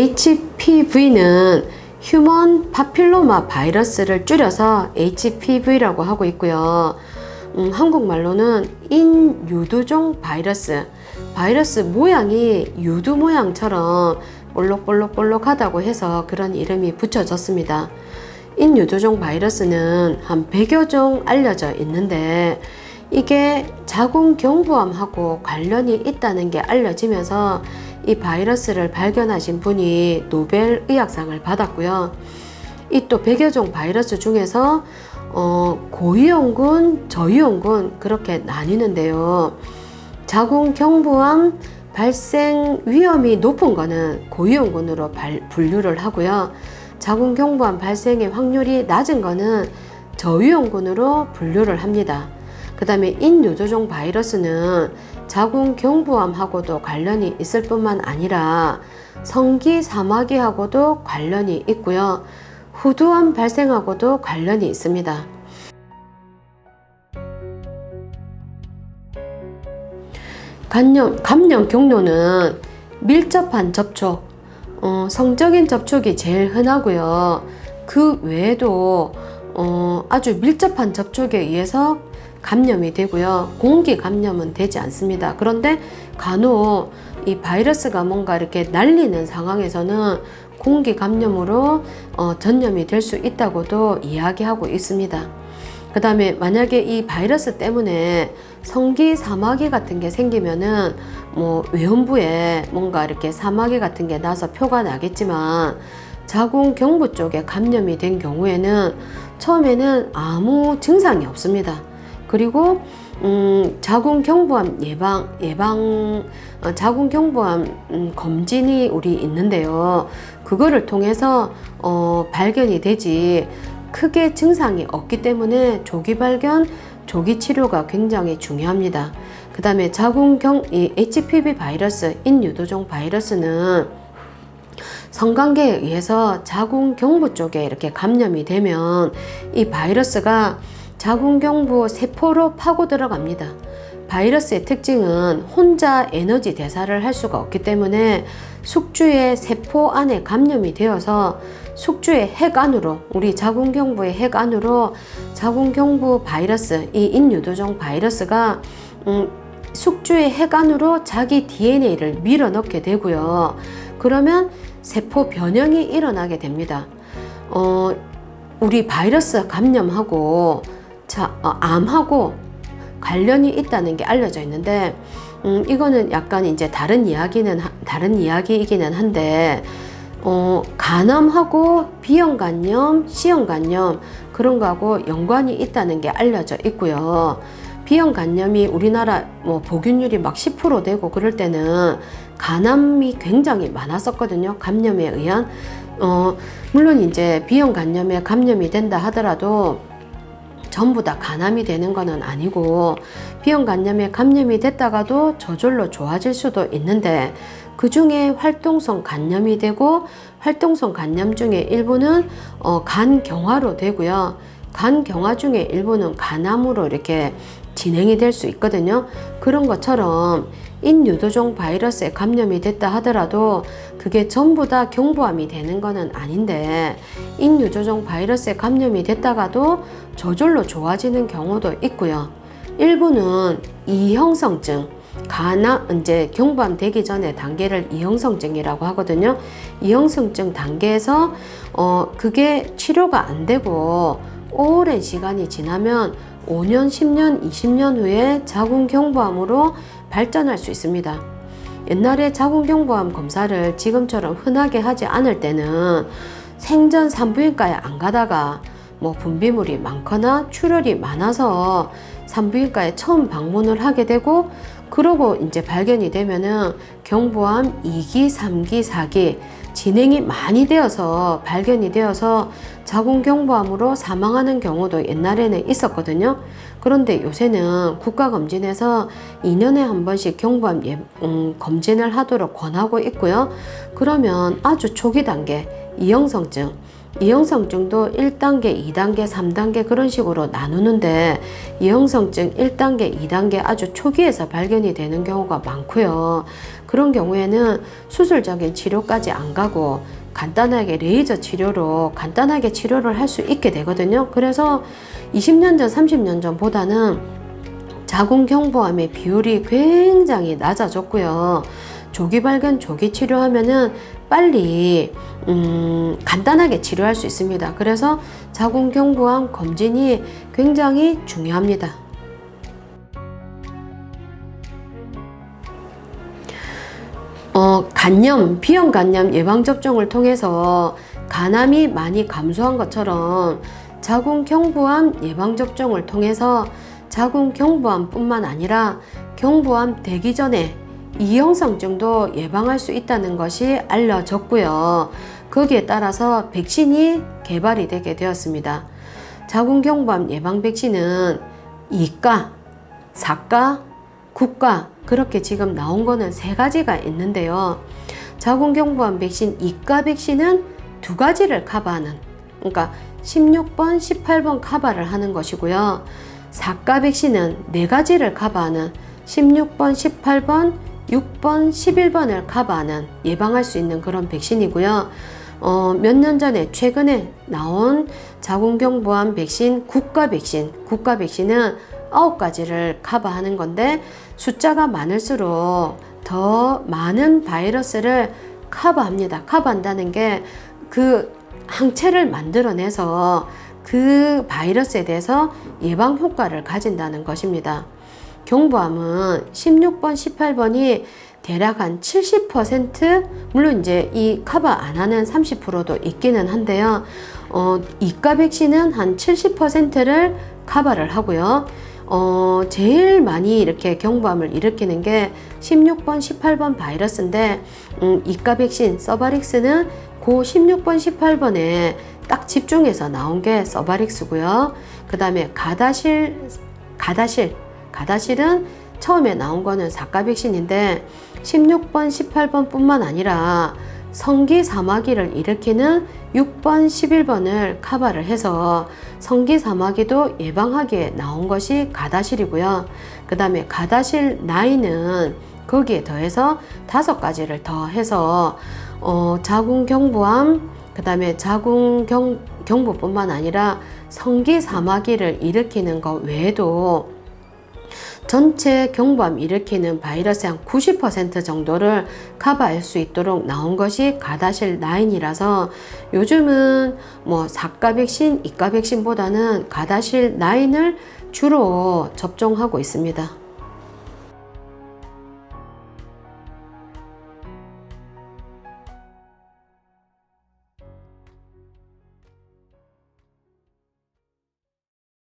HPV는 휴먼 파필로마 바이러스를 줄여서 HPV라고 하고 있고요. 음, 한국말로는 인유두종 바이러스. 바이러스 모양이 유두 모양처럼 볼록볼록볼록하다고 해서 그런 이름이 붙여졌습니다. 인유두종 바이러스는 한 100여 종 알려져 있는데 이게 자궁경부암하고 관련이 있다는 게 알려지면서 이 바이러스를 발견하신 분이 노벨 의학상을 받았고요. 이 또 100여 종 바이러스 중에서 어, 고위험군, 저위험군 그렇게 나뉘는데요. 자궁 경부암 발생 위험이 높은 거는 고위험군으로 발, 분류를 하고요. 자궁 경부암 발생의 확률이 낮은 거는 저위험군으로 분류를 합니다. 그 다음에 인유두종 바이러스는 자궁 경부암하고도 관련이 있을 뿐만 아니라 성기 사마귀하고도 관련이 있고요. 후두암 발생하고도 관련이 있습니다. 감염, 감염 경로는 밀접한 접촉, 어, 성적인 접촉이 제일 흔하고요. 그 외에도 어, 아주 밀접한 접촉에 의해서 감염이 되고요. 공기 감염은 되지 않습니다. 그런데 간혹 이 바이러스가 뭔가 이렇게 날리는 상황에서는 공기 감염으로 어, 전염이 될 수 있다고도 이야기하고 있습니다. 그 다음에 만약에 이 바이러스 때문에 성기 사마귀 같은 게 생기면은 뭐 외음부에 뭔가 이렇게 사마귀 같은 게 나서 표가 나겠지만 자궁 경부 쪽에 감염이 된 경우에는 처음에는 아무 증상이 없습니다. 그리고 음, 자궁경부암 예방 예방 어, 자궁경부암 음, 검진이 우리 있는데요. 그거를 통해서 어, 발견이 되지 크게 증상이 없기 때문에 조기 발견, 조기 치료가 굉장히 중요합니다. 그 다음에 자궁경 이 HPV 바이러스 인유도종 바이러스는 성관계에 의해서 자궁경부 쪽에 이렇게 감염이 되면 이 바이러스가 자궁경부 세포로 파고 들어갑니다. 바이러스의 특징은 혼자 에너지 대사를 할 수가 없기 때문에 숙주의 세포 안에 감염이 되어서 숙주의 핵 안으로 우리 자궁경부의 핵 안으로 자궁경부 바이러스 이 인유도종 바이러스가 음, 숙주의 핵 안으로 자기 DNA를 밀어넣게 되고요. 그러면 세포 변형이 일어나게 됩니다. 어, 우리 바이러스 감염하고 자, 어, 암하고 관련이 있다는 게 알려져 있는데 음, 이거는 약간 이제 다른 이야기는 다른 이야기이기는 한데 어, 간암하고 비형간염, C형간염 그런 거하고 연관이 있다는 게 알려져 있고요. 비형간염이 우리나라 뭐 보균율이 막 10% 되고 그럴 때는 간암이 굉장히 많았었거든요. 감염에 의한 어, 물론 이제 비형 간염에 감염이 된다 하더라도 전부 다 간암이 되는 것은 아니고 비형간염에 감염이 됐다가도 저절로 좋아질 수도 있는데 그 중에 활동성 간염이 되고 활동성 간염 중에 일부는 어, 간경화로 되고요. 간경화 중에 일부는 간암으로 이렇게 진행이 될 수 있거든요. 그런 것처럼 인유도종 바이러스에 감염이 됐다 하더라도 그게 전부 다 경부암이 되는 것은 아닌데 인유도종 바이러스에 감염이 됐다가도 저절로 좋아지는 경우도 있고요. 일부는 이형성증, 가나 이제 경부암 되기 전에 단계를 이형성증이라고 하거든요. 이형성증 단계에서 어 그게 치료가 안 되고 오랜 시간이 지나면 5년, 10년, 20년 후에 자궁경부암으로 발전할 수 있습니다. 옛날에 자궁경부암 검사를 지금처럼 흔하게 하지 않을 때는 생전 산부인과에 안 가다가 뭐 분비물이 많거나 출혈이 많아서 산부인과에 처음 방문을 하게 되고 그러고 이제 발견이 되면은 경부암 2기, 3기, 4기 진행이 많이 되어서 발견이 되어서 자궁경부암으로 사망하는 경우도 옛날에는 있었거든요. 그런데 요새는 국가검진에서 2년에 한 번씩 경부암 예, 음, 검진을 하도록 권하고 있고요. 그러면 아주 초기 단계, 이형성증, 이형성증도 1단계, 2단계, 3단계 그런 식으로 나누는데 이형성증 1단계, 2단계 아주 초기에서 발견이 되는 경우가 많고요. 그런 경우에는 수술적인 치료까지 안 가고 간단하게 레이저 치료로 간단하게 치료를 할 수 있게 되거든요. 그래서 20년 전, 30년 전보다는 자궁경부암의 비율이 굉장히 낮아졌고요. 조기 발견, 조기 치료하면은 빨리 음, 간단하게 치료할 수 있습니다. 그래서 자궁경부암 검진이 굉장히 중요합니다. 어, 간염, 비형 간염 예방 접종을 통해서 간암이 많이 감소한 것처럼 자궁경부암 예방 접종을 통해서 자궁경부암뿐만 아니라 경부암 되기 전에 이형성증도 예방할 수 있다는 것이 알려졌고요. 거기에 따라서 백신이 개발이 되게 되었습니다. 자궁경부암 예방 백신은 2가, 4가, 9가 그렇게 지금 나온 거는 세 가지가 있는데요. 자궁경부암 백신 2가 백신은 두 가지를 커버하는 그러니까 16번, 18번 커버를 하는 것이고요. 4가 백신은 네 가지를 커버하는 16번, 18번, 6번, 11번을 커버하는 예방할 수 있는 그런 백신이고요. 어, 몇 년 전에 최근에 나온 자궁경부암 백신 국가 백신, 국가 백신은 아홉 가지를 커버하는 건데 숫자가 많을수록 더 많은 바이러스를 커버합니다. 커버한다는 게 그 항체를 만들어내서 그 바이러스에 대해서 예방 효과를 가진다는 것입니다. 경부암은 16번, 18번이 대략 한 70% 물론 이제 이 커버 안 하는 30%도 있기는 한데요. 어, 이가 백신은 한 70%를 커버를 하고요. 어, 제일 많이 이렇게 경부암을 일으키는 게 16번, 18번 바이러스인데, 음, 이가 백신, 서바릭스는 그 16번, 18번에 딱 집중해서 나온 게 서바릭스고요. 그 다음에 가다실, 가다실, 가다실은 처음에 나온 거는 사가 백신인데, 16번, 18번 뿐만 아니라 성기 사마귀를 일으키는 6번, 11번을 커버를 해서 성기 사마귀도 예방하기에 나온 것이 가다실이고요. 그 다음에 가다실 나이는 거기에 더해서 다섯 가지를 더해서 어, 자궁경부암, 그 다음에 자궁경 경부뿐만 아니라 성기 사마귀를 일으키는 것 외에도 전체 경부암 일으키는 바이러스의 한 90% 정도를 커버할 수 있도록 나온 것이 가다실 9이라서 요즘은 뭐 4가 백신, 2가 백신보다는 가다실 9을 주로 접종하고 있습니다.